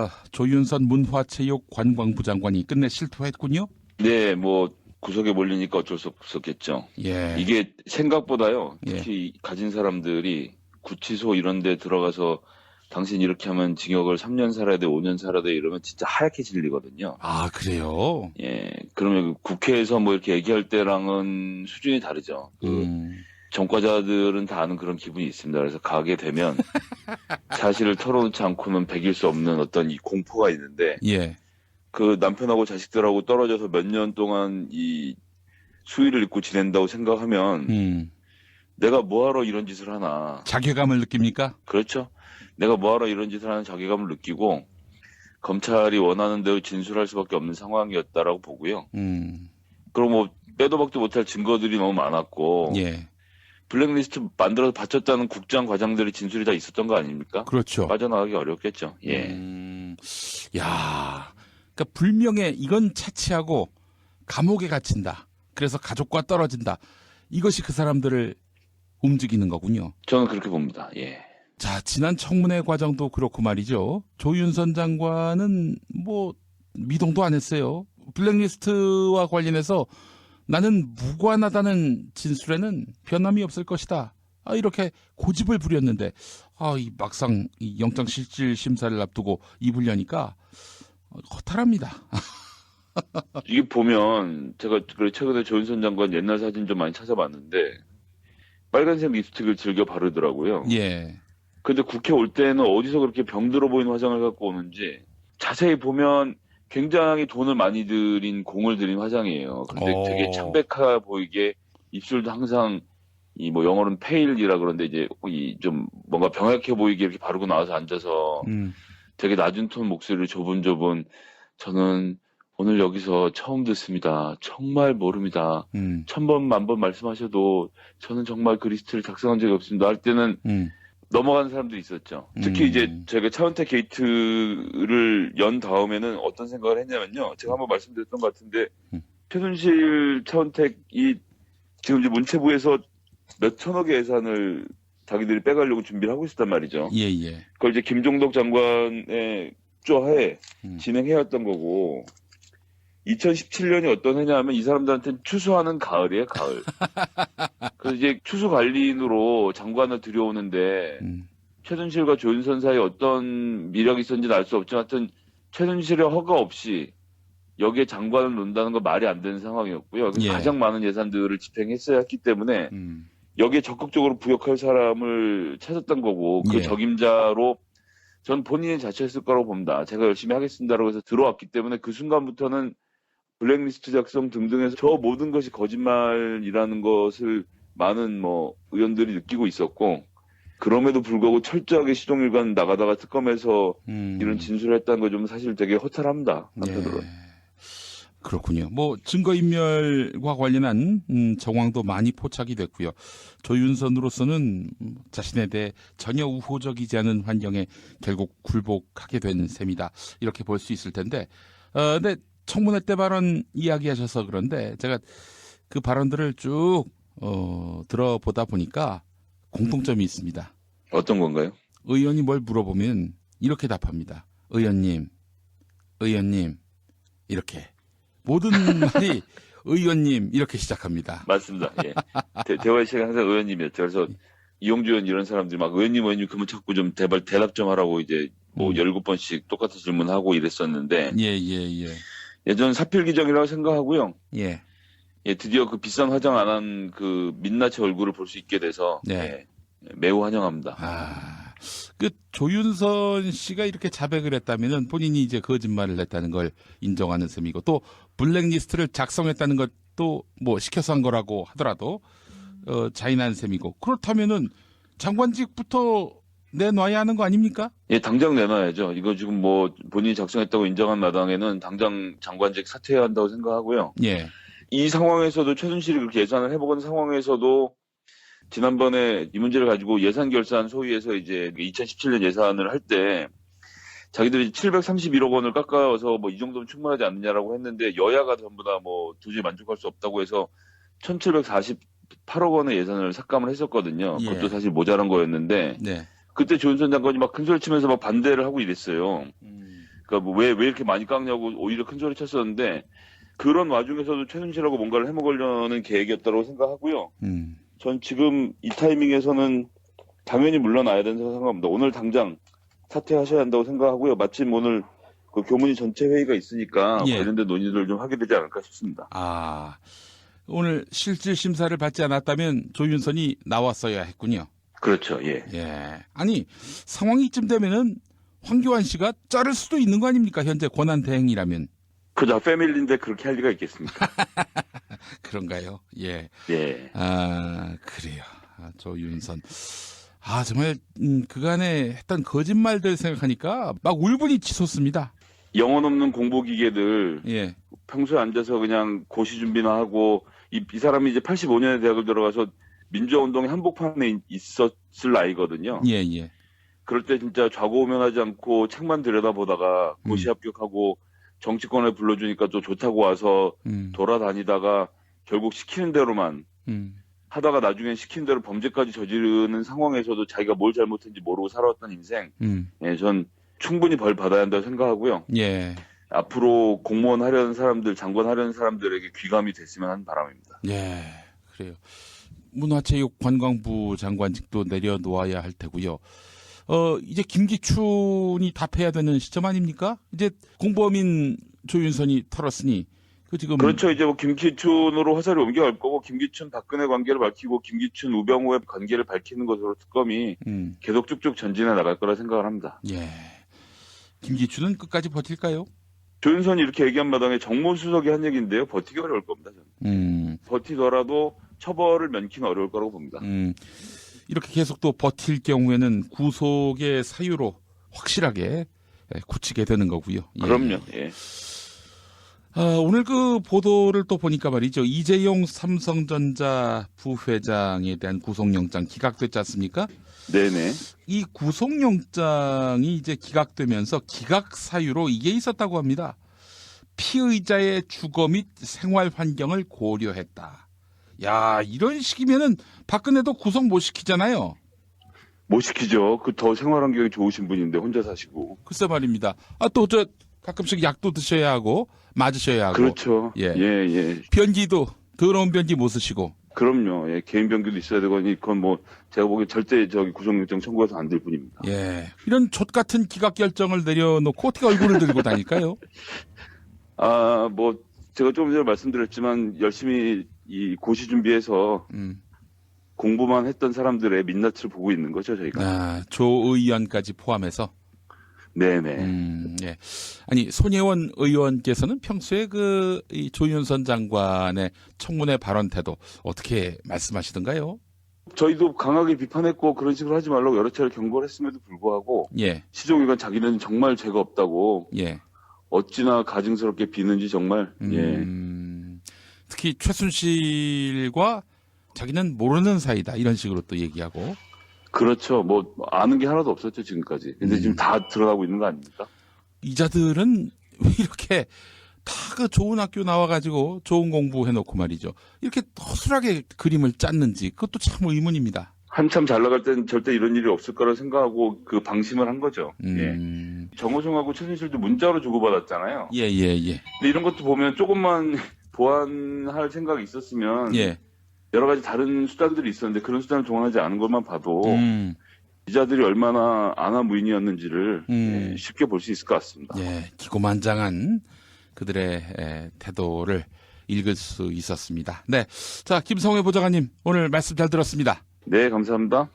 어, 조윤선 문화체육관광부 장관이 끝내 실토했군요. 네, 뭐 구석에 몰리니까 어쩔 수 없었겠죠. 예. 이게 생각보다요. 예. 특히 가진 사람들이 구치소 이런 데 들어가서 당신 이렇게 하면 징역을 3년 살아야 돼, 5년 살아야 돼 이러면 진짜 하얗게 질리거든요. 아 그래요. 예. 그러면 국회에서 뭐 이렇게 얘기할 때랑은 수준이 다르죠. 그 음. 전과자들은 다 아는 그런 기분이 있습니다. 그래서 가게 되면 사실을 털어놓지 않고는 배길 수 없는 어떤 이 공포가 있는데 예. 그 남편하고 자식들하고 떨어져서 몇 년 동안 이 수위를 입고 지낸다고 생각하면 음. 내가 뭐하러 이런 짓을 하나. 자괴감을 느낍니까? 그렇죠. 내가 뭐하러 이런 짓을 하는 자괴감을 느끼고 검찰이 원하는 대로 진술할 수밖에 없는 상황이었다라고 보고요. 음. 그럼 뭐 빼도 박도 못할 증거들이 너무 많았고 예. 블랙리스트 만들어서 바쳤다는 국장 과장들의 진술이 다 있었던 거 아닙니까? 그렇죠. 빠져나가기 어렵겠죠. 예. 음, 야, 그러니까 불명예 이건 차치하고 감옥에 갇힌다. 그래서 가족과 떨어진다. 이것이 그 사람들을 움직이는 거군요. 저는 그렇게 봅니다. 예. 자, 지난 청문회 과정도 그렇고 말이죠. 조윤선 장관은 뭐 미동도 안 했어요. 블랙리스트와 관련해서 나는 무관하다는 진술에는 변함이 없을 것이다. 아, 이렇게 고집을 부렸는데, 아, 이 막상 이 영장 실질 심사를 앞두고 입을 여니까 어, 허탈합니다. 이게 보면 제가 그 최근에 조윤선 장관 옛날 사진 좀 많이 찾아봤는데 빨간색 립스틱을 즐겨 바르더라고요. 예. 근데 국회 올 때는 어디서 그렇게 병들어 보이는 화장을 갖고 오는지 자세히 보면 굉장히 돈을 많이 들인 공을 들인 화장이에요. 근데 어. 되게 창백해 보이게 입술도 항상 이 뭐 영어로는 페일이라 그러는데 이제 이 좀 뭔가 병약해 보이게 이렇게 바르고 나와서 앉아서 음. 되게 낮은 톤 목소리를 조분조분 저는 오늘 여기서 처음 듣습니다. 정말 모릅니다. 음. 천 번, 만 번 말씀하셔도 저는 정말 그 리스트를 작성한 적이 없습니다. 할 때는 음. 넘어가는 사람들이 있었죠. 특히 음. 이제 제가 차은택 게이트를 연 다음에는 어떤 생각을 했냐면요. 제가 한번 말씀드렸던 것 같은데 음. 최순실 차은택이 지금 이제 문체부에서 몇 천억의 예산을 자기들이 빼가려고 준비를 하고 있었단 말이죠. 예, 예. 그걸 이제 김종덕 장관의 쪼하에 음. 진행해왔던 거고 2017년이 어떤 해냐면 이 사람들한테는 추수하는 가을이에요, 가을. 그래서 이제 추수 관리인으로 장관을 들여오는데 음. 최순실과 조윤선 사이에 어떤 미력이 있었는지는 알 수 없지만 하여튼 최순실의 허가 없이 여기에 장관을 놓는다는 건 말이 안 되는 상황이었고요. 예. 가장 많은 예산들을 집행했어야 했기 때문에 음. 여기에 적극적으로 부역할 사람을 찾았던 거고 그 예. 적임자로 전 본인이 자처했을 거라고 봅니다. 제가 열심히 하겠습니다라고 해서 들어왔기 때문에 그 순간부터는 블랙리스트 작성 등등해서 저 모든 것이 거짓말이라는 것을 많은 뭐 의원들이 느끼고 있었고 그럼에도 불구하고 철저하게 시종일관 나가다가 특검에서 음. 이런 진술을 했다는 거 좀 사실 되게 허탈합니다. 한편으로. 예. 그렇군요. 뭐 증거인멸과 관련한 음, 정황도 많이 포착이 됐고요. 조윤선으로서는 음, 자신에 대해 전혀 우호적이지 않은 환경에 결국 굴복하게 된 셈이다. 이렇게 볼 수 있을 텐데, 어, 근데 청문회 때 발언 이야기하셔서 그런데 제가 그 발언들을 쭉 어, 들어보다 보니까 공통점이 있습니다. 어떤 건가요? 의원이 뭘 물어보면 이렇게 답합니다. 의원님, 의원님, 이렇게. 모든 말이 의원님, 이렇게 시작합니다. 맞습니다. 예. 대, 대화의 시간 항상 의원님이었죠. 그래서 이용주 의원 이런 사람들이 막 의원님 의원님 그러면 자꾸 좀 대발 대답 좀 하라고 이제 뭐 음. 열곱 번씩 똑같은 질문하고 이랬었는데 예, 예, 예. 예전 사필 규정이라고 생각하고요. 예. 예, 드디어 그 비싼 화장 안 한 그 민낯의 얼굴을 볼 수 있게 돼서 네. 예, 매우 환영합니다. 아, 그 조윤선 씨가 이렇게 자백을 했다면은 본인이 이제 거짓말을 했다는 걸 인정하는 셈이고 또 블랙리스트를 작성했다는 것도 뭐 시켜서 한 거라고 하더라도 어, 자인한 셈이고 그렇다면은 장관직부터 내놔야 하는 거 아닙니까? 예, 당장 내놔야죠. 이거 지금 뭐 본인이 작성했다고 인정한 마당에는 당장 장관직 사퇴해야 한다고 생각하고요. 예. 이 상황에서도 최순실이 그렇게 예산을 해보는 상황에서도 지난번에 이 문제를 가지고 예산 결산 소위에서 이제 2017년 예산을 할 때 자기들이 731억 원을 깎아서 뭐 이 정도면 충분하지 않느냐라고 했는데 여야가 전부 다 뭐 도저히 만족할 수 없다고 해서 1748억 원의 예산을 삭감을 했었거든요. 예. 그것도 사실 모자란 거였는데 네. 그때 조윤선 장관이 막 큰 소리 치면서 막 반대를 하고 이랬어요. 음. 그러니까 뭐 왜 왜 이렇게 많이 깎냐고 오히려 큰 소리 쳤었는데 그런 와중에서도 최순실하고 뭔가를 해먹으려는 계획이었다고 생각하고요. 음. 전 지금 이 타이밍에서는 당연히 물러나야 된다고 생각합니다. 오늘 당장 사퇴하셔야 한다고 생각하고요. 마침 오늘 그 교문위 전체 회의가 있으니까 예. 관련된 논의를 좀 하게 되지 않을까 싶습니다. 아, 오늘 실질 심사를 받지 않았다면 조윤선이 나왔어야 했군요. 그렇죠. 예. 예. 아니, 상황이 이쯤 되면은 황교안 씨가 자를 수도 있는 거 아닙니까? 현재 권한 대행이라면. 그저 패밀리인데 그렇게 할 리가 있겠습니까? 그런가요? 예. 예. 아, 그래요. 아, 조윤선. 아, 정말, 음, 그간에 했던 거짓말들 생각하니까 막 울분이 치솟습니다. 영혼 없는 공보기계들 예. 평소에 앉아서 그냥 고시 준비나 하고 이, 이 사람이 이제 85년에 대학을 들어가서 민주화운동의 한복판에 있- 있었을 나이거든요. 예, 예. 그럴 때 진짜 좌고우면하지 않고 책만 들여다보다가 고시 음. 합격하고 정치권에 불러주니까 또 좋다고 와서 음, 돌아다니다가 결국 시키는 대로만 음, 하다가 나중엔 시키는 대로 범죄까지 저지르는 상황에서도 자기가 뭘 잘못했는지 모르고 살아왔던 인생, 음. 예, 전 충분히 벌 받아야 한다고 생각하고요. 예. 앞으로 공무원 하려는 사람들, 장관 하려는 사람들에게 귀감이 됐으면 하는 바람입니다. 예, 그래요. 문화체육관광부 장관직도 내려놓아야 할 테고요. 어, 이제 김기춘이 답해야 되는 시점 아닙니까? 이제 공범인 조윤선이 털었으니 그 지금 그렇죠. 이제 뭐 김기춘으로 화살이 옮겨갈 거고 김기춘 박근혜 관계를 밝히고 김기춘 우병우의 관계를 밝히는 것으로 특검이 음, 계속 쭉쭉 전진해 나갈 거라 생각을 합니다. 예. 김기춘은 끝까지 버틸까요? 조윤선이 이렇게 얘기한 마당에 정무수석이 한 얘기인데요. 버티기 어려울 겁니다. 저는. 음, 버티더라도 처벌을 면키는 어려울 거라고 봅니다. 음. 이렇게 계속 또 버틸 경우에는 구속의 사유로 확실하게 예, 굳히게 되는 거고요. 예. 그럼요. 예. 아, 오늘 그 보도를 또 보니까 말이죠. 이재용 삼성전자 부회장에 대한 구속영장 기각됐지 않습니까? 네네. 이 구속영장이 이제 기각되면서 기각 사유로 이게 있었다고 합니다. 피의자의 주거 및 생활 환경을 고려했다. 야, 이런 식이면은 박근혜도 구속 못 시키잖아요. 못 시키죠. 그 더 생활 환경이 좋으신 분인데 혼자 사시고. 글쎄 말입니다. 아, 또 저 가끔씩 약도 드셔야 하고 맞으셔야 하고 그렇죠. 예. 예, 예. 변기도 더러운 변기 못 쓰시고 그럼요. 예. 개인 변기도 있어야 되거니 그건 뭐 제가 보기엔 절대 저기 구속영장 청구해서 안 될 뿐입니다. 예. 이런 족 같은 기각 결정을 내려놓고 어떻게 얼굴을 들고 다닐까요? 아, 뭐 제가 조금 전에 말씀드렸지만 열심히 이 고시 준비해서 음. 공부만 했던 사람들의 민낯을 보고 있는 거죠, 저희가. 아, 조 의원까지 포함해서. 네네. 음, 예. 아니, 손예원 의원께서는 평소에 그, 이 조윤선 장관의 청문회 발언 태도 어떻게 말씀하시던가요? 저희도 강하게 비판했고 그런 식으로 하지 말라고 여러 차례 경고를 했음에도 불구하고 예, 시종일관 자기는 정말 죄가 없다고 예. 어찌나 가증스럽게 비는지 정말 예. 음, 특히 최순실과 자기는 모르는 사이다. 이런 식으로 또 얘기하고. 그렇죠. 뭐 아는 게 하나도 없었죠 지금까지. 근데 음. 지금 다 드러나고 있는 거 아닙니까? 이자들은 왜 이렇게 다 그 좋은 학교 나와가지고 좋은 공부 해놓고 말이죠. 이렇게 허술하게 그림을 짰는지 그것도 참 의문입니다. 한참 잘 나갈 땐 절대 이런 일이 없을 거라 생각하고 그 방심을 한 거죠. 예. 음, 정호성하고 최순실도 문자로 주고받았잖아요. 예, 예, 예. 근데 이런 것도 보면 조금만 보완할 생각이 있었으면 예. 여러 가지 다른 수단들이 있었는데 그런 수단을 동원하지 않은 것만 봐도 음, 기자들이 얼마나 안하무인이었는지를 음. 예, 쉽게 볼 수 있을 것 같습니다. 예. 기고만장한 그들의 에, 태도를 읽을 수 있었습니다. 네. 자, 김성회 보좌관님, 오늘 말씀 잘 들었습니다. 네, 감사합니다.